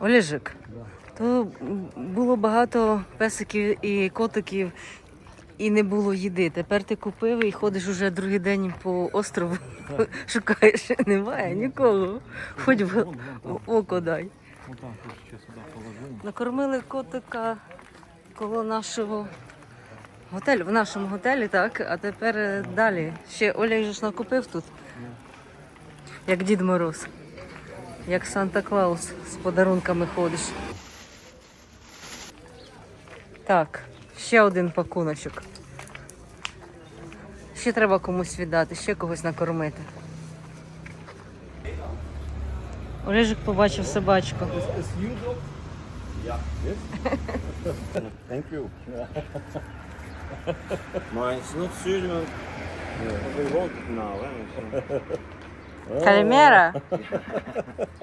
Олежик, то було багато песиків і котиків, і не було їди. Тепер ти купив і ходиш уже другий день по острову, шукаєш, немає нікого. Хоч в, око дай. Накормили котика коло нашого готелю, в нашому готелі, так, а тепер е, далі. Ще Оля вже ж накупив тут. Як Дід Мороз. Як Санта Клаус з подарунками ходиш. Так, ще один пакуночок. Ще треба комусь віддати, ще когось накормити. Олежик побачив собачку. Thank you. It's not serious. We want it now. Calimera? Ah.